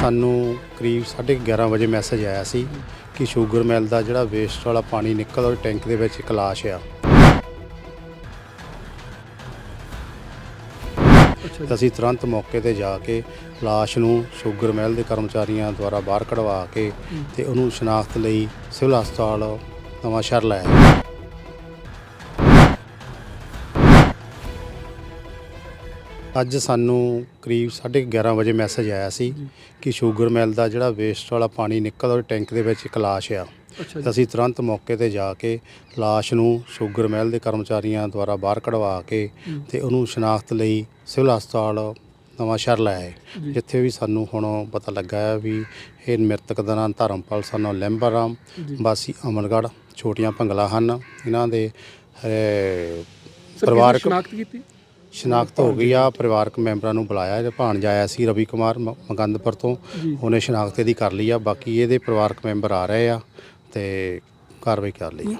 ਸਾਨੂੰ ਕਰੀਬ 11:30 ਵਜੇ ਮੈਸੇਜ ਆਇਆ ਸੀ ਕਿ ਸ਼ੂਗਰ ਮਿਲ ਦਾ ਜਿਹੜਾ ਵੇਸਟ ਵਾਲਾ ਪਾਣੀ ਨਿਕਲ ਉਹ ਟੈਂਕ ਦੇ ਵਿੱਚ ਇੱਕ ਲਾਸ਼ ਆ। ਅਸੀਂ ਤੁਰੰਤ ਮੌਕੇ ਤੇ ਜਾ ਕੇ ਲਾਸ਼ ਨੂੰ ਸ਼ੂਗਰ ਮਿਲ ਦੇ ਕਰਮਚਾਰੀਆਂ ਦੁਆਰਾ ਬਾਹਰ ਕਢਵਾ ਕੇ ਤੇ ਉਹਨੂੰ ਸ਼ਨਾਖਤ ਲਈ ਸਿਵਲ ਹਸਪਤਾਲ ਨਵਾਂ ਸ਼ਹਿਰ ਲੈ ਅੱਜ ਸਾਨੂੰ ਕਰੀਬ 11:30 ਵਜੇ ਮੈਸੇਜ ਆਇਆ ਸੀ ਕਿ ਸ਼ੂਗਰ ਮਿਲ ਦਾ ਜਿਹੜਾ ਵੇਸਟ ਵਾਲਾ ਪਾਣੀ ਨਿਕਲ ਉਹ ਟੈਂਕ ਦੇ ਵਿੱਚ ਇੱਕ ਲਾਸ਼ ਆ। ਅਸੀਂ ਤੁਰੰਤ ਮੌਕੇ ਤੇ ਜਾ ਕੇ ਲਾਸ਼ ਨੂੰ ਸ਼ੂਗਰ ਮਿਲ ਦੇ ਕਰਮਚਾਰੀਆਂ ਦੁਆਰਾ ਬਾਹਰ ਕਢਵਾ ਕੇ ਤੇ ਉਹਨੂੰ ਸ਼ਨਾਖਤ ਲਈ ਸਿਵਲ ਹਸਪਤਾਲ ਨਵਾਂ ਸ਼ਹਿਰ ਲੈ ਆਏ। ਜੀ। ਜਿੱਥੇ ਵੀ ਸਾਨੂੰ ਹੁਣ ਪਤਾ ਲੱਗਾ ਹੈ ਵੀ ਇਹ ਮ੍ਰਿਤਕ ਦਾ ਨਾਮ ਧਰਮਪਾਲ ਸਾਨੂੰ ਲੈਂਬਰਾਮ। ਵਾਸੀ ਅਮਨਗੜ੍ਹ ਛੋਟੀਆਂ ਭੰਗਲਾ ਹਨ। ਇਹਨਾਂ ਦੇ ਪਰਿਵਾਰਕ ਸ਼ਨਾਖਤ ਕੀਤੀ? ਸ਼ਨਾਖਤ ਹੋ ਗਈ ਆ ਪਰਿਵਾਰਕ ਮੈਂਬਰਾਂ ਨੂੰ ਬੁਲਾਇਆ ਜੇ ਭਾਣਜਾ ਆਇਆ ਸੀ ਰਵੀ ਕੁਮਾਰ ਮ- ਮਕੰਦਪੁਰ ਤੋਂ। ਉਹਨੇ ਸ਼ਨਾਖਤ ਇਹਦੀ ਕਰ ਲਈ ਆ ਬਾਕੀ ਇਹਦੇ ਪਰਿਵਾਰਕ ਮੈਂਬਰ ਆ ਰਹੇ ਆ ਤੇ ਕਾਰਵਾਈ ਕਰ ਲਈ